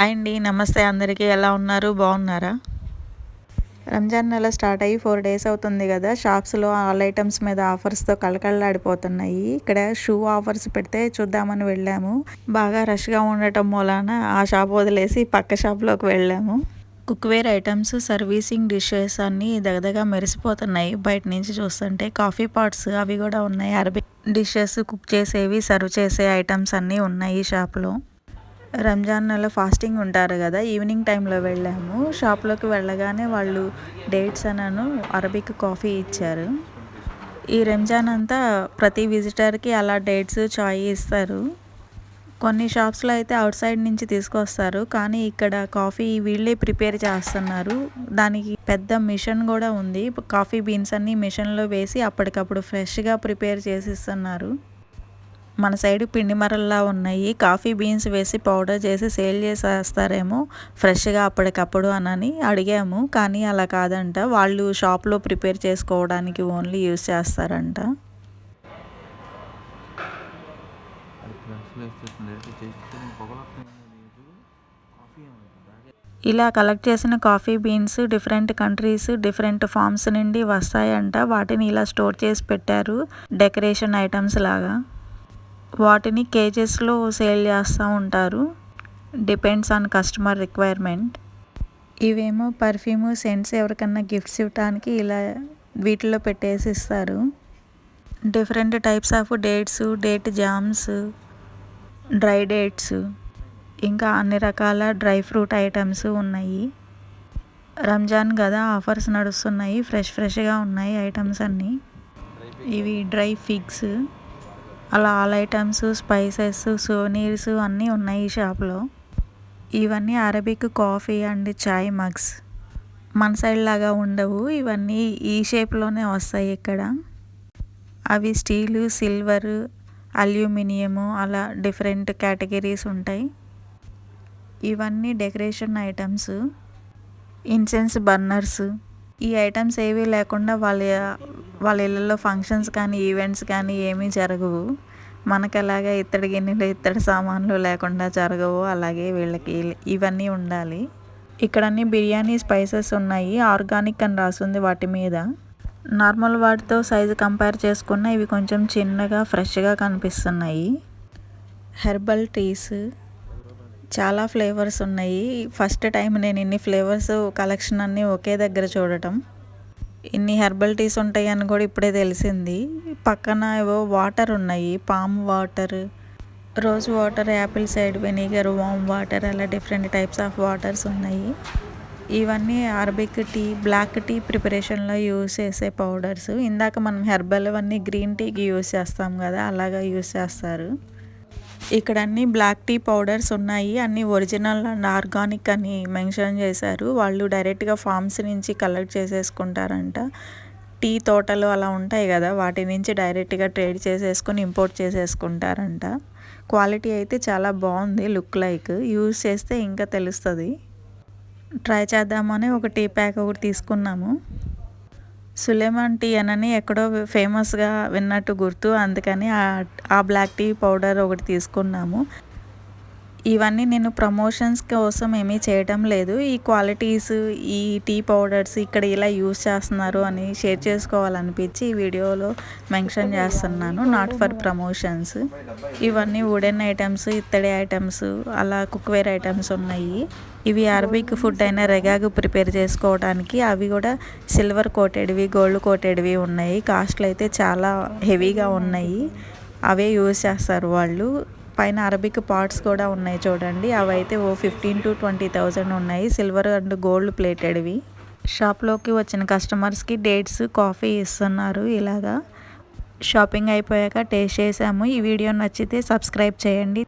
Hi అండి నమస్తే అందరికీ. ఎలా ఉన్నారు? బాగున్నారా? రంజాన్ నెల స్టార్ట్ అయ్యి ఫోర్ డేస్ అవుతుంది కదా. షాప్స్లో ఆల్ ఐటమ్స్ మీద ఆఫర్స్తో కళకళలాడిపోతున్నాయి. ఇక్కడ షూ ఆఫర్స్ పెడితే చూద్దామని వెళ్ళాము. బాగా రష్గా ఉండటం మూలాన ఆ షాప్ వదిలేసి పక్క షాప్లోకి వెళ్ళాము. కుక్వేర్ ఐటమ్స్ సర్వీసింగ్ డిషెస్ అన్నీ దగదగా మెరిసిపోతున్నాయి. బయట నుంచి చూస్తుంటే కాఫీ పాట్స్ అవి కూడా ఉన్నాయి. అరబిక్ డిషెస్ కుక్ చేసేవి సర్వ్ చేసే ఐటమ్స్ అన్నీ ఉన్నాయి ఈ షాప్లో. రంజాన్ నెల ఫాస్టింగ్ ఉంటారు కదా ఈవినింగ్ టైంలో వెళ్ళాము. షాప్లోకి వెళ్ళగానే వాళ్ళు డేట్స్ అనను అరబిక్ కాఫీ ఇచ్చారు. ఈ రంజాన్ అంతా ప్రతి విజిటర్కి అలా డేట్స్ చాయ్ ఇస్తారు. కొన్ని షాప్స్లో అయితే అవుట్ సైడ్ నుంచి తీసుకొస్తారు కానీ ఇక్కడ కాఫీ వీళ్ళే ప్రిపేర్ చేస్తున్నారు. దానికి పెద్ద మిషన్ కూడా ఉంది. కాఫీ బీన్స్ అన్నీ మిషన్లో వేసి అప్పటికప్పుడు ఫ్రెష్గా ప్రిపేర్ చేసి ఇస్తున్నారు మన సైడ్ పిండి మరల్లా ఉన్నాయి. కాఫీ బీన్స్ వేసి పౌడర్ చేసి సేల్ చేసేస్తారేమో ఫ్రెష్గా అప్పటికప్పుడు అనని అడిగాము. కానీ అలా కాదంట. వాళ్ళు షాప్లో ప్రిపేర్ చేసుకోవడానికి ఓన్లీ యూస్ చేస్తారంట. ఇలా కలెక్ట్ చేసిన coffee beans different countries different farms నుండి వస్తాయంట. వాటిని ఇలా స్టోర్ చేసి పెట్టారు డెకరేషన్ ఐటమ్స్ లాగా. వాటిని కేజెస్లో సేల్ చేస్తూ ఉంటారు. Depends on customer requirement. ఇవేమో పర్ఫ్యూమ్ సెంట్స్ ఎవరికన్నా గిఫ్ట్స్ ఇవ్వడానికి ఇలా వీటిలో పెట్టేసి ఇస్తారు different types of dates date jams dry dates ఇంకా అన్ని రకాల డ్రై ఫ్రూట్ ఐటమ్స్ ఉన్నాయి. రంజాన్ కదా ఆఫర్స్ నడుస్తున్నాయి ఫ్రెష్ ఫ్రెష్గా ఉన్నాయి ఐటమ్స్ అన్నీ. ఇవి డ్రై ఫిగ్స్. అలా ఆల్ ఐటమ్స్ స్పైసెస్ సోనీర్స్ అన్నీ ఉన్నాయి ఈ షాప్లో. ఇవన్నీ Arabic coffee and chai mugs. మన సైడ్ లాగా ఉండవు. ఇవన్నీ ఈ షేప్లోనే వస్తాయి ఇక్కడ. అవి స్టీలు సిల్వర్ అల్యూమినియము అలా డిఫరెంట్ కేటగిరీస్ ఉంటాయి. ఇవన్నీ డెకరేషన్ ఐటమ్స్. Incense burners. ఈ ఐటమ్స్ ఏవి లేకుండా వాళ్ళ వాళ్ళ ఇళ్ళల్లో ఫంక్షన్స్ కానీ ఈవెంట్స్ కానీ ఏమీ జరగవు. మనకు అలాగే ఇత్తడి గిన్నెలు ఇత్తడి సామాన్లు లేకుండా జరగవు. అలాగే వీళ్ళకి ఇవన్నీ ఉండాలి. ఇక్కడ అన్ని బిర్యానీ స్పైసెస్ ఉన్నాయి. ఆర్గానిక్ అని రాస్తుంది వాటి మీద. నార్మల్ వాటితో సైజు కంపేర్ చేసుకున్న ఇవి కొంచెం చిన్నగా ఫ్రెష్గా కనిపిస్తున్నాయి. Herbal teas. చాలా ఫ్లేవర్స్ ఉన్నాయి. ఫస్ట్ టైం నేను ఇన్ని ఫ్లేవర్స్ కలెక్షన్ అన్నీ ఒకే దగ్గర చూడటం. ఇన్ని హెర్బల్ టీస్ ఉంటాయి అని కూడా ఇప్పుడే తెలిసింది. పక్కన ఏవో వాటర్ ఉన్నాయి. Palm water rose water apple cider vinegar warm water అలా డిఫరెంట్ టైప్స్ ఆఫ్ వాటర్స్ ఉన్నాయి. ఇవన్నీ అరబిక్ టీ బ్లాక్ టీ ప్రిపరేషన్లో యూస్ చేసే పౌడర్స్. ఇందాక మనం హెర్బల్ అవన్నీ గ్రీన్ టీకి యూస్ చేస్తాం కదా అలాగా యూస్ చేస్తారు. ఇక్కడ అన్ని బ్లాక్ టీ పౌడర్స్ ఉన్నాయి. అన్ని ఒరిజినల్ అండ్ ఆర్గానిక్ అని మెన్షన్ చేశారు. వాళ్ళు డైరెక్ట్గా ఫార్మ్స్ నుంచి కలెక్ట్ చేసేసుకుంటారంట. టీ తోటలు అలా ఉంటాయి కదా వాటి నుంచి డైరెక్ట్గా ట్రేడ్ చేసేసుకుని ఇంపోర్ట్ చేసేసుకుంటారంట. క్వాలిటీ అయితే చాలా బాగుంది లుక్ లైక్ యూస్ చేస్తే ఇంకా తెలుస్తుంది. ట్రై చేద్దామని ఒక టీ ప్యాక్ ఒకటి తీసుకున్నాము. సులేమాన్ టీ అనని ఎక్కడో ఫేమస్గా విన్నట్టు గుర్తు అందుకని ఆ బ్లాక్ టీ పౌడర్ ఒకటి తీసుకున్నాము. ఇవన్నీ నేను ప్రమోషన్స్ కోసం ఏమీ చేయటం లేదు. ఈ క్వాలిటీస్ ఈ టీ పౌడర్స్ ఇక్కడ ఇలా యూస్ చేస్తున్నారు అని షేర్ చేసుకోవాలనిపించి ఈ వీడియోలో మెన్షన్ చేస్తున్నాను. నాట్ ఫర్ ప్రమోషన్స్ ఇవన్నీ వుడెన్ ఐటమ్స్ ఇత్తడి ఐటమ్స్ అలా కుక్వేర్ ఐటమ్స్ ఉన్నాయి. ఇవి అరబిక్ ఫుడ్ అయిన రెగాగు ప్రిపేర్ చేసుకోవడానికి అవి కూడా సిల్వర్ కోటెడ్వి గోల్డ్ కోటెడ్వి ఉన్నాయి. కాస్ట్లు అయితే చాలా హెవీగా ఉన్నాయి. అవే యూజ్ చేస్తారు వాళ్ళు. పైన అరబిక్ పార్ట్స్ కూడా ఉన్నాయి చూడండి. అవి అయితే ఓ ఫిఫ్టీన్ టు ట్వంటీ థౌజండ్ ఉన్నాయి. సిల్వర్ అండ్ గోల్డ్ ప్లేటెడ్వి. షాప్లోకి వచ్చిన కస్టమర్స్కి డేట్స్ కాఫీ ఇస్తున్నారు ఇలాగా. షాపింగ్ అయిపోయాక టేస్ట్ చేసాము. ఈ వీడియో నచ్చితే సబ్స్క్రైబ్ చేయండి.